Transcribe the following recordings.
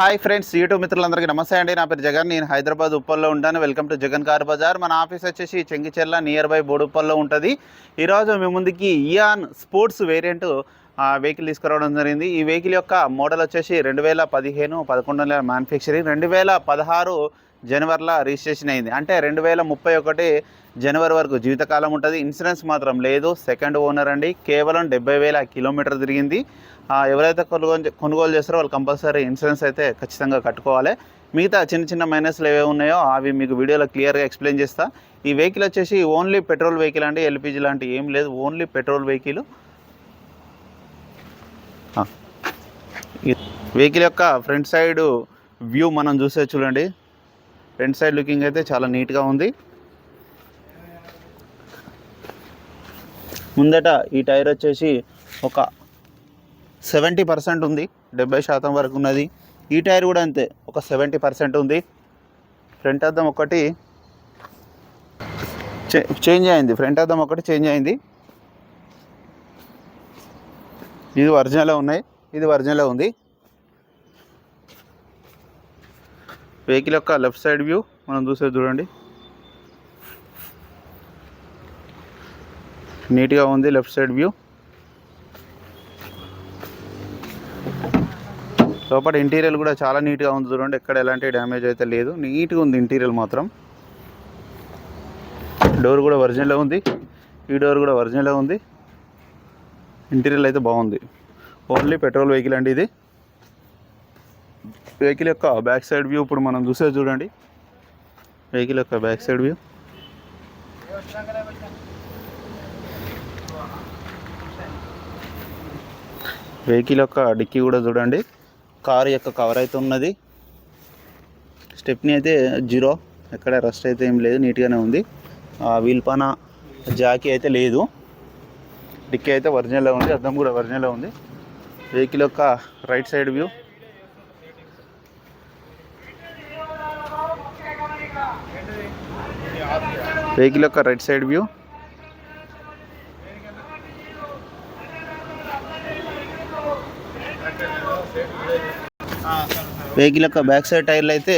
Hi friends YouTube మిత్రులందరికీ నమస్తే అండి. నా పేరు జగన్ నేను హైదరాబాద్ ఉప్పల్లో ఉంటాను. Welcome to Jagan car bazaar. మన ఆఫీస్ వచ్చేసి చెంగిచెర్ల నియర్ బై బోడుప్పల్లో ఉంటుంది. ఈరోజు మీ ముందుకి ఇయాన్ స్పోర్ట్స్ వేరియంట్ వెహికల్ తీసుకురావడం జరిగింది. ఈ వెహికల్ యొక్క మోడల్ వచ్చేసి రెండు వేల పదిహేను పదకొండు నెలల మ్యానుఫ్యాక్చరింగ్ రెండు వేల పదహారు జనవరిలో రిజిస్ట్రేషన్ అయింది. అంటే రెండు వేల ముప్పై ఒకటి జనవరి వరకు జీవితకాలం ఉంటుంది. ఇన్సూరెన్స్ మాత్రం లేదు. సెకండ్ ఓనర్ అండి. కేవలం డెబ్బై వేల కిలోమీటర్ తిరిగింది. ఎవరైతే కొనుగోలు కొనుగోలు చేస్తారో వాళ్ళు కంపల్సరీ ఇన్సూరెన్స్ అయితే ఖచ్చితంగా కట్టుకోవాలి. మిగతా చిన్న చిన్న మైనస్లు ఏవే ఉన్నాయో అవి మీకు వీడియోలో క్లియర్గా ఎక్స్ప్లెయిన్ చేస్తా. ఈ వెహికల్ వచ్చేసి ఓన్లీ పెట్రోల్ వెహికల్ అండి. ఎల్పిజి లాంటి ఏం లేదు. ఓన్లీ పెట్రోల్ వెహికల్ వెహికల్ యొక్క ఫ్రంట్ సైడ్ వ్యూ మనం చూసే చూడండి. ఫ్రంట్ సైడ్ లుకింగ్ అయితే చాలా నీట్గా ఉంది. ముందట ఈ టైర్ వచ్చేసి ఒక సెవెంటీ పర్సెంట్ ఉంది. డెబ్బై శాతం వరకు ఉన్నది. ఈ టైర్ కూడా అంతే ఒక సెవెంటీ పర్సెంట్ ఉంది. ఫ్రంట్ అద్దం ఒకటి చే- చేంజ్ అయింది. ఫ్రంట్ అద్దం ఒకటి చేంజ్ అయింది. ఇది ఒరిజినల్ ఉన్నాయి. ఇది ఒరిజినల్ ఉంది. వెహికల్ యొక్క లెఫ్ట్ సైడ్ వ్యూ మనం చూసేది చూడండి. నీట్గా ఉంది లెఫ్ట్ సైడ్ వ్యూ లోపల ఇంటీరియర్ కూడా చాలా నీట్గా ఉంది చూడండి. ఎక్కడ ఎలాంటి డ్యామేజ్ అయితే లేదు. నీట్గా ఉంది ఇంటీరియర్ మాత్రం. డోర్ కూడా ఒరిజినలే ఉంది. ఈ డోర్ కూడా ఒరిజినలే ఉంది. ఇంటీరియర్ అయితే బాగుంది. ఓన్లీ పెట్రోల్ వెహికల్ అండి ఇది. వెహికల్ యొక్క బ్యాక్ సైడ్ వ్యూ ఇప్పుడు మనం చూసే చూడండి. వెహికల్ యొక్క బ్యాక్ సైడ్ వ్యూ వెహికల్ యొక్క డిక్కీ కూడా చూడండి. కారు యొక్క కవర్ అయితే ఉన్నది. స్టెప్ని అయితే జీరో ఎక్కడ రస్ట్ అయితే ఏం లేదు నీట్గానే ఉంది. ఆ వీల్ పైన జాకీ అయితే లేదు. డిక్కీ అయితే ఒరిజినల్ ఉంది అద్దం కూడా ఒరిజినల్ ఉంది. వెహికల్ యొక్క రైట్ సైడ్ వ్యూ వెహికల్ యొక్క రైట్ సైడ్ వ్యూ వెహికల్ యొక్క బ్యాక్ సైడ్ టైర్లు అయితే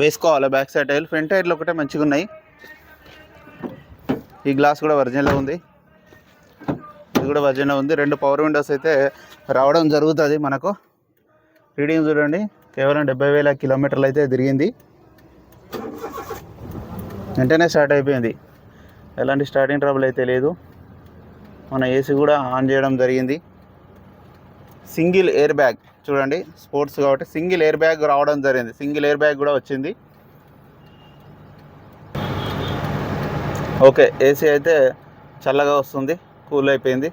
వేసుకోవాలి. బ్యాక్ సైడ్ టైర్లు ఫ్రంట్ టైర్లు ఒకటే మంచిగా ఉన్నాయి ఈ గ్లాస్ కూడా ఒరిజినల్ ఉంది. ఇది కూడా ఒరిజినల్ ఉంది. రెండు పవర్ విండోస్ అయితే రావడం జరుగుతుంది మనకు. రీడింగ్ చూడండి. కేవలం డెబ్బై వేల కిలోమీటర్లు అయితే తిరిగింది. వెంటనే స్టార్ట్ అయిపోయింది. ఎలాంటి స్టార్టింగ్ ట్రబుల్ అయితే లేదు. మన ఏసీ కూడా ఆన్ చేయడం జరిగింది. సింగిల్ ఎయిర్ బ్యాగ్ చూడండి. స్పోర్ట్స్ కాబట్టి సింగిల్ ఎయిర్ బ్యాగ్ రావడం జరిగింది. సింగిల్ ఎయిర్ బ్యాగ్ కూడా వచ్చింది. ఓకే ఏసీ అయితే చల్లగా వస్తుంది కూల్ అయిపోయింది.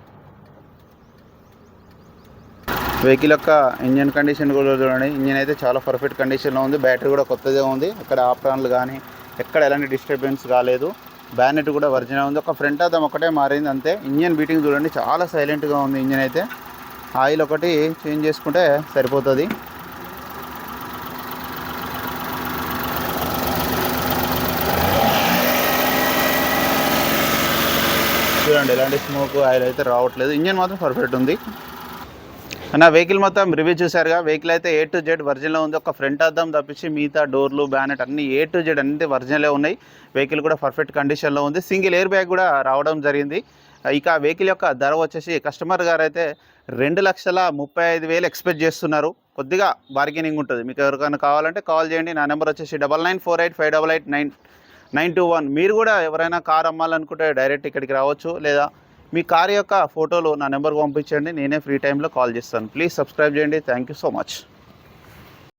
వెహికల్ యొక్క ఇంజన్ కండిషన్ కూడా చూడండి. ఇంజన్ అయితే చాలా పర్ఫెక్ట్ కండిషన్లో ఉంది. బ్యాటరీ కూడా కొత్తదే ఉంది. అక్కడ ఆప్రాన్లు కానీ ఎక్కడ ఎలాంటి డిస్టర్బెన్స్ కాలేదు బ్యానెట్ కూడా ఒరిజినల్ ఉంది. ఒక ఫ్రంట్ అద్దం ఒకటే మారింది అంతే. ఇంజన్ బీటింగ్ చూడండి చాలా సైలెంట్గా ఉంది ఇంజన్ అయితే. ఆయిల్ ఒకటి చేంజ్ చేసుకుంటే సరిపోతుంది. చూడండి ఎలాంటి స్మోక్ ఆయిల్ అయితే రావట్లేదు. ఇంజన్ మాత్రం పర్ఫెక్ట్ ఉంది. నా వెహికల్ మొత్తం రివ్యూ చూసారుగా వెహికల్ అయితే ఏ టు జెడ్ వర్జన్లో ఉంది. ఒక ఫ్రంట్ అద్దం తప్పించి మిగతా డోర్లు బ్యానెట్ అన్ని ఏ టు జెడ్ అన్ని వర్జన్లే ఉన్నాయి. వెహికల్ కూడా పర్ఫెక్ట్ కండిషన్లో ఉంది. సింగిల్ ఎయిర్ బ్యాగ్ కూడా రావడం జరిగింది. ఇక వెహికల్ యొక్క ధర వచ్చేసి కస్టమర్ గారు అయితే రెండు లక్షల ముప్పై ఐదు వేలు ఎక్స్పెక్ట్ చేస్తున్నారు. కొద్దిగా బార్గెనింగ్ ఉంటుంది. మీకు ఎవరికైనా కావాలంటే కాల్ చేయండి. నా నెంబర్ వచ్చేసి double nine four eight five double eight nine nine two one. మీరు కూడా ఎవరైనా కార్ అమ్మాలనుకుంటే డైరెక్ట్ ఇక్కడికి రావచ్చు లేదా మీ కార్ యొక్క ఫోటోలు నా నెంబర్కి పంపించండి. నేనే ఫ్రీ టైంలో కాల్ చేస్తాను. ప్లీజ్ సబ్స్క్రైబ్ చేయండి. Thank you so much.